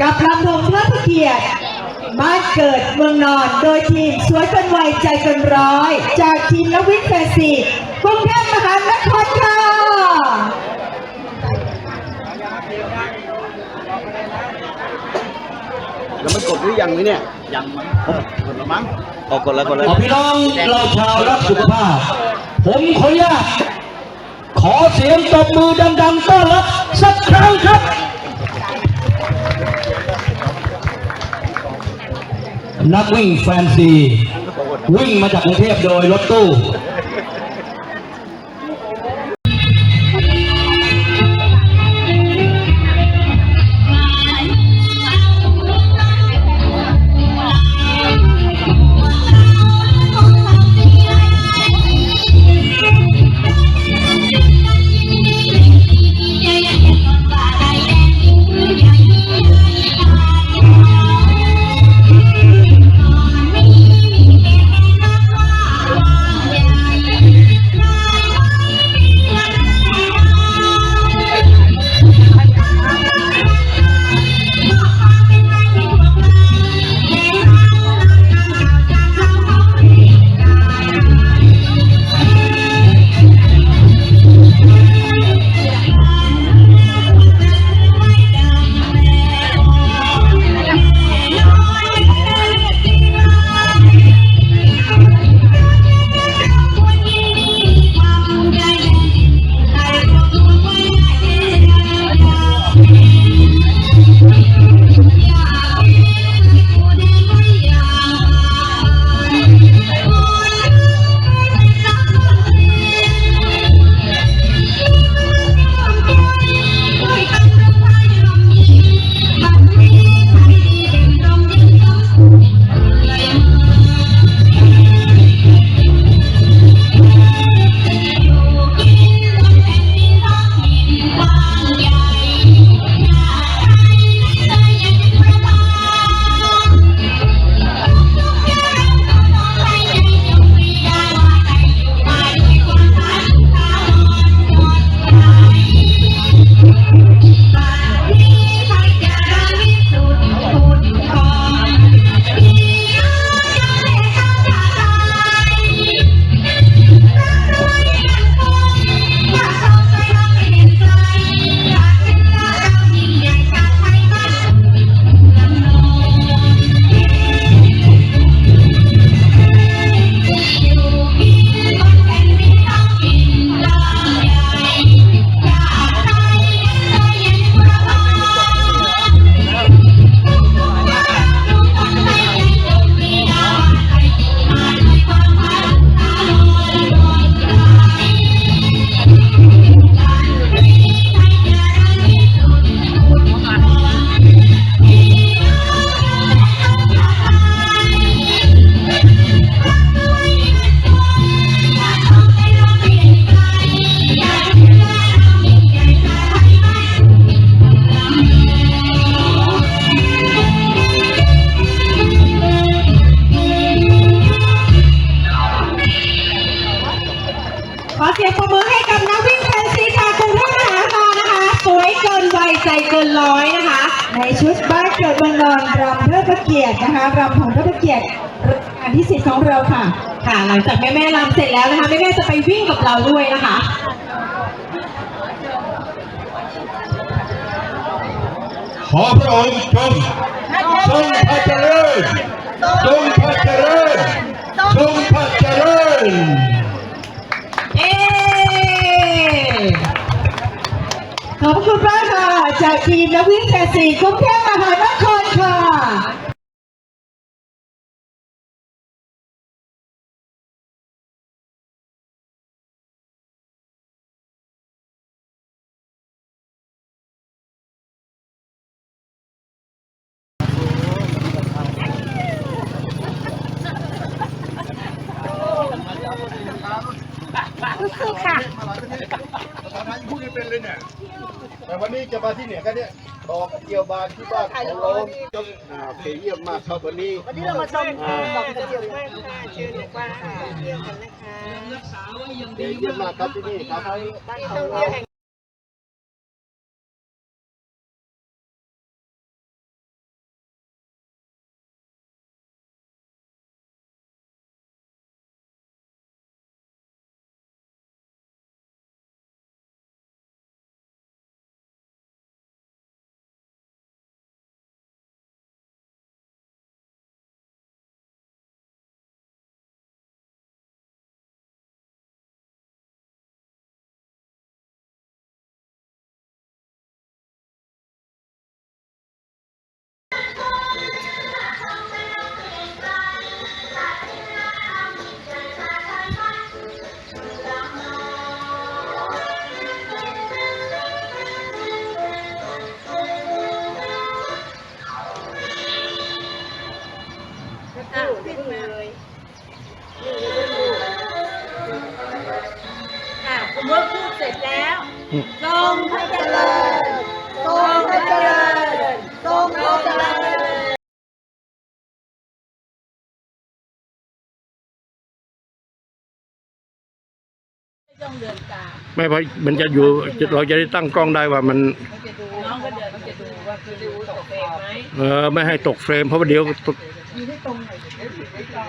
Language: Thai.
กับลำวงเพื่อพระเกียรติบ้านเกิดเมืองนอนโดยทีมสวยกันไวใจเกันร้อย จากทีมนวิทย์แฟนซีกรุงเทพมหานครค่ะแล้วมันกดหรือยังไหมเนี่ย ยังมั้งกดแล้วมั้งออกกดแล้วกดแล้วเอาพี่น้องเราชาวรักสุขภาพ ผมขออนุญาตขอเสียงตบมือดังๆต้อนรับสักครั้งครับ นักวิ่งแฟนซี วิ่งมาจากกรุงเทพโดยรถตู้ ให้กับนักวิ่งแฟนซีจากกรุงเทพมหานครนะคะ สวยเกินวัยใจเกินร้อยนะคะ ในชุดบ้านเกิดเมืองนอนรำเพื่อพระเกียรตินะคะรำของเพื่อพระเกียรติอันที่สิบของเราค่ะ ค่ะ หลังจากแม่แม่รำเสร็จแล้วนะคะแม่แม่จะไปวิ่งกับเราด้วยนะคะขอพระองค์ทรงทรงพระเจริญทรงพระเจริญ ทีมนักวิ่งแฟนซีกรุงเทพมหานครค่ะ ตอนนั้นพูดไม่เป็นเลยเนี่ย แต่วั นี้จะมาที่เนี่ยก็เนี่ยบอกเกี่ยวบานที่บ้านของเราจนอ่าโอเคเยี่ยมมากครับวันนี้ วันนี้เรามาชมดอกกระเจียวกันค่ะเชิญเลยว่าเที่ยวกันนะคะเยี่ยมมากครับที่นี่ครับ บ้านของเรา ต้องเดินตามไม่เพราะมันจะอยู่เราจะได้ตั้งกล้องได้ว่ามัน เขาจะดูน้องก็เดินเขาจะดูว่าคือดูตกเฟรมไหม เออไม่ให้ตกเฟรมเพราะว่าเดี๋ยว อยู่ที่ตรงไหนเดี๋ยวถือไว้รอ